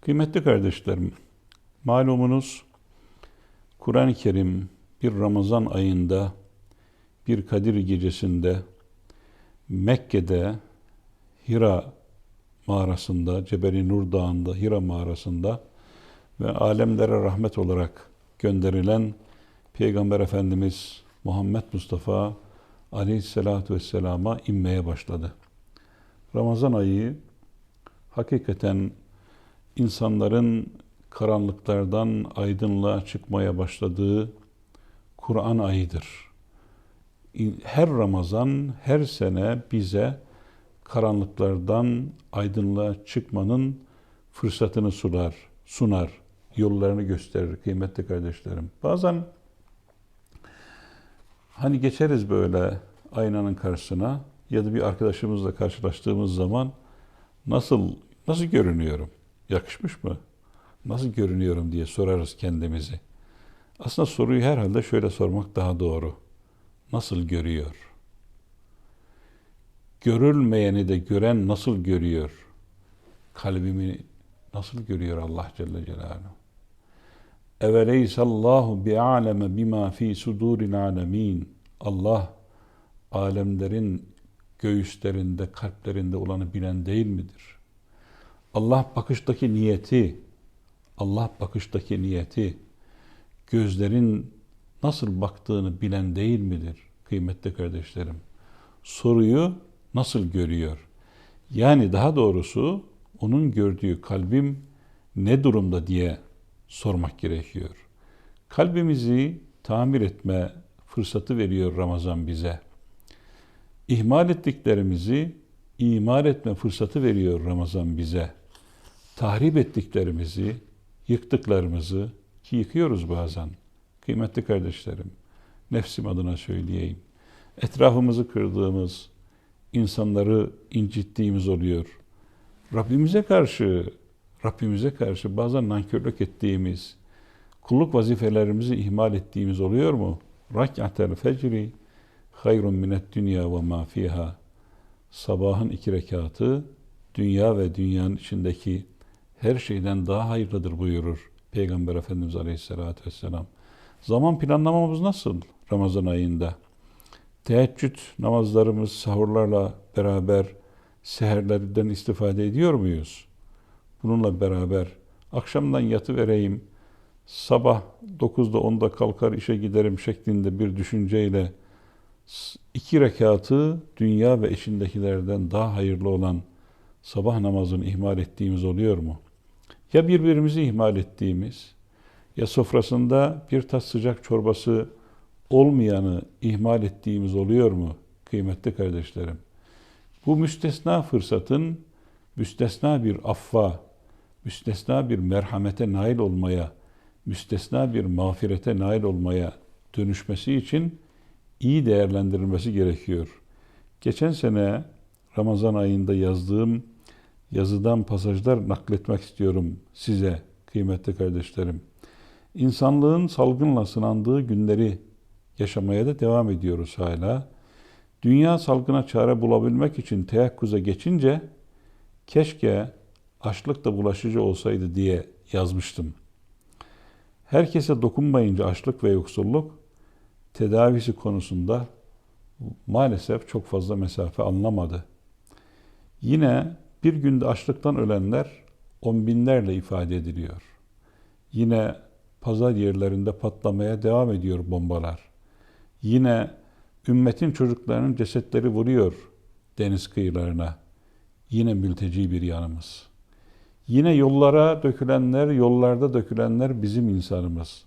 Kıymetli kardeşlerim, malumunuz Kur'an-ı Kerim bir Ramazan ayında, bir Kadir gecesinde Mekke'de Hira mağarasında, Cebeli Nur Dağı'nda, Hira mağarasında ve alemlere rahmet olarak gönderilen Peygamber Efendimiz Muhammed Mustafa Aleyhisselatü Vesselam'a inmeye başladı. Ramazan ayı hakikaten insanların karanlıklardan aydınlığa çıkmaya başladığı Kur'an ayıdır. Her Ramazan, her sene bize karanlıklardan aydınlığa çıkmanın fırsatını sunar, sunar, yollarını gösterir kıymetli kardeşlerim. Bazen hani geçeriz böyle aynanın karşısına ya da bir arkadaşımızla karşılaştığımız zaman nasıl nasıl görünüyorum? Yakışmış mı? Nasıl görünüyorum diye sorarız kendimizi. Aslında soruyu herhalde şöyle sormak daha doğru. Nasıl görüyor? Görülmeyeni de gören nasıl görüyor? Kalbimi nasıl görüyor Allah Celle Celaluhu? Eveleysallahu bi'aleme bima fi suduril alemin. Allah alemlerin göğüslerinde, kalplerinde olanı bilen değil midir? Allah bakıştaki niyeti, Allah bakıştaki niyeti, gözlerin nasıl baktığını bilen değil midir kıymetli kardeşlerim? Soruyu nasıl görüyor? Yani daha doğrusu onun gördüğü kalbim ne durumda diye sormak gerekiyor. Kalbimizi tamir etme fırsatı veriyor Ramazan bize. İhmal ettiklerimizi imar etme fırsatı veriyor Ramazan bize. Tahrip ettiklerimizi, yıktıklarımızı ki yıkıyoruz bazen. Kıymetli kardeşlerim, nefsim adına söyleyeyim. Etrafımızı kırdığımız, insanları incittiğimiz oluyor. Rabbimize karşı, Rabbimize karşı bazen nankörlük ettiğimiz, kulluk vazifelerimizi ihmal ettiğimiz oluyor mu? Rak'atel fecri hayrun minet dünya ve ma fiha. Sabahın iki rekatı dünya ve dünyanın içindeki her şeyden daha hayırlıdır buyurur Peygamber Efendimiz Aleyhisselatü Vesselam. Zaman planlamamız nasıl Ramazan ayında? Teheccüd namazlarımız sahurlarla beraber seherlerden istifade ediyor muyuz? Bununla beraber akşamdan yatı vereyim, sabah 9'da 10'da kalkar işe giderim şeklinde bir düşünceyle iki rekatı dünya ve içindekilerden daha hayırlı olan sabah namazını ihmal ettiğimiz oluyor mu? Ya birbirimizi ihmal ettiğimiz, ya sofrasında bir tas sıcak çorbası olmayanı ihmal ettiğimiz oluyor mu kıymetli kardeşlerim? Bu müstesna fırsatın müstesna bir affa, müstesna bir merhamete nail olmaya, müstesna bir mağfirete nail olmaya dönüşmesi için iyi değerlendirilmesi gerekiyor. Geçen sene Ramazan ayında yazdığım yazıdan pasajlar nakletmek istiyorum size kıymetli kardeşlerim. İnsanlığın salgınla sınandığı günleri yaşamaya da devam ediyoruz hala. Dünya salgına çare bulabilmek için teyakkuza geçince keşke açlık da bulaşıcı olsaydı diye yazmıştım. Herkese dokunmayınca açlık ve yoksulluk tedavisi konusunda maalesef çok fazla mesafe anlamadı. Yine bir günde açlıktan ölenler on binlerle ifade ediliyor. Yine pazar yerlerinde patlamaya devam ediyor bombalar. Yine ümmetin çocuklarının cesetleri vuruyor deniz kıyılarına. Yine mülteci bir yanımız. Yine yollara dökülenler, yollarda dökülenler bizim insanımız.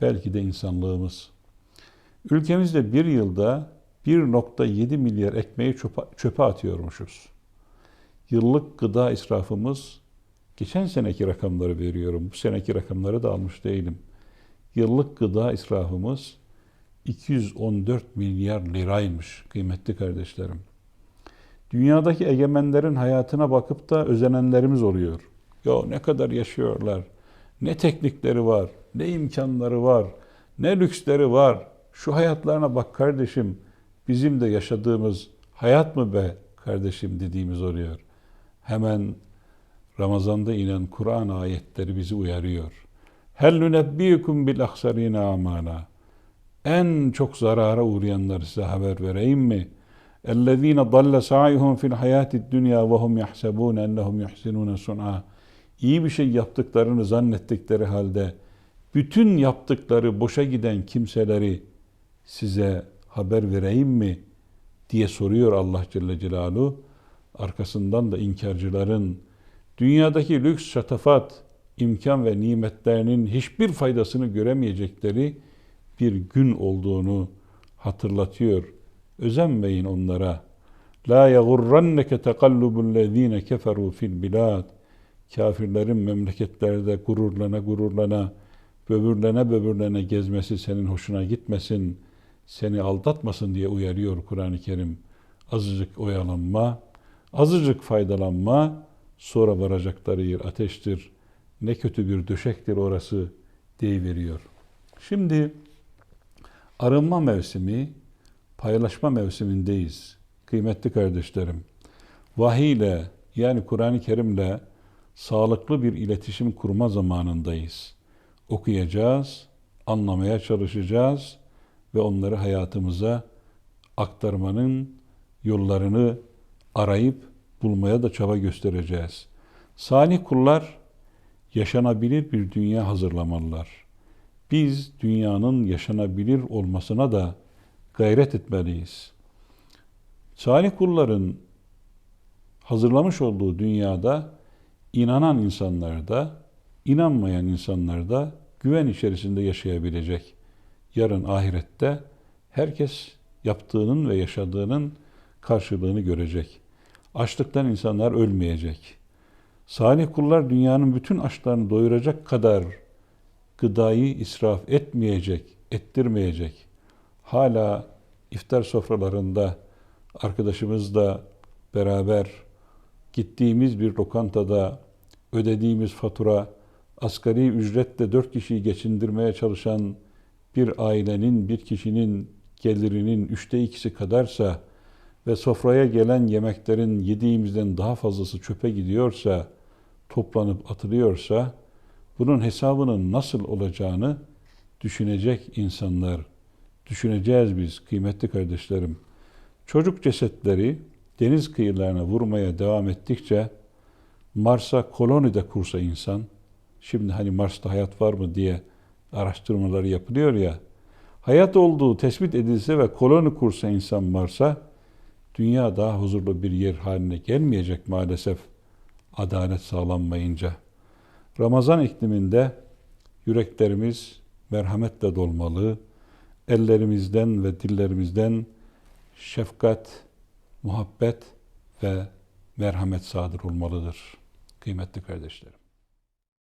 Belki de insanlığımız. Ülkemizde bir yılda 1.7 milyar ekmeği çöpe, çöpe atıyormuşuz. Yıllık gıda israfımız, geçen seneki rakamları veriyorum, bu seneki rakamları da almış değilim. Yıllık gıda israfımız 214 milyar liraymış kıymetli kardeşlerim. Dünyadaki egemenlerin hayatına bakıp da özenenlerimiz oluyor. Ya ne kadar yaşıyorlar, ne teknikleri var, ne imkanları var, ne lüksleri var. Şu hayatlarına bak kardeşim, bizim de yaşadığımız hayat mı be kardeşim dediğimiz oluyor hemen Ramazan'da inen Kur'an ayetleri bizi uyarıyor. Hel nunebbiyekum bil aksarina amana. En çok zarara uğrayanları size haber vereyim mi? Ellezine dalle sa'ihum fil hayatid dünya ve hum yahsebun ennehum yuhsinun sun'a. İyi bir şey yaptıklarını zannettikleri halde bütün yaptıkları boşa giden kimseleri size haber vereyim mi diye soruyor Allah Celle Celaluhu. Arkasından da inkarcıların dünyadaki lüks, şatafat, imkan ve nimetlerinin hiçbir faydasını göremeyecekleri bir gün olduğunu hatırlatıyor. Özenmeyin onlara. La yagurranneke tekallubul lezine keferu fil bilad. Kafirlerin memleketlerde gururlana gururlana, böbürlene böbürlene gezmesi senin hoşuna gitmesin, seni aldatmasın diye uyarıyor Kur'an-ı Kerim. Azıcık oyalanma, azıcık faydalanma, sonra varacakları yer ateştir. Ne kötü bir döşektir orası deyiveriyor. Şimdi arınma mevsimi, paylaşma mevsimindeyiz. Kıymetli kardeşlerim, vahiy ile yani Kur'an-ı Kerim'le sağlıklı bir iletişim kurma zamanındayız. Okuyacağız, anlamaya çalışacağız ve onları hayatımıza aktarmanın yollarını arayıp bulmaya da çaba göstereceğiz. Salih kullar yaşanabilir bir dünya hazırlamalılar. Biz dünyanın yaşanabilir olmasına da gayret etmeliyiz. Salih kulların hazırlamış olduğu dünyada inanan insanlar da, inanmayan insanlar da güven içerisinde yaşayabilecek. Yarın ahirette herkes yaptığının ve yaşadığının karşılığını görecek. Açlıktan insanlar ölmeyecek. Salih kullar dünyanın bütün açlarını doyuracak kadar gıdayı israf etmeyecek, ettirmeyecek. Hala iftar sofralarında arkadaşımızla beraber gittiğimiz bir lokantada ödediğimiz fatura asgari ücretle dört kişiyi geçindirmeye çalışan bir ailenin, bir kişinin gelirinin üçte ikisi kadarsa ve sofraya gelen yemeklerin yediğimizden daha fazlası çöpe gidiyorsa, toplanıp atılıyorsa, bunun hesabının nasıl olacağını düşünecek insanlar, düşüneceğiz biz kıymetli kardeşlerim. Çocuk cesetleri deniz kıyılarına vurmaya devam ettikçe Mars'a koloni de kursa insan, şimdi hani Mars'ta hayat var mı diye araştırmaları yapılıyor ya, hayat olduğu tespit edilse ve koloni kursa insan Mars'a, dünya daha huzurlu bir yer haline gelmeyecek maalesef adalet sağlanmayınca. Ramazan ikliminde yüreklerimiz merhametle dolmalı, ellerimizden ve dillerimizden şefkat, muhabbet ve merhamet sadır olmalıdır. Kıymetli kardeşlerim.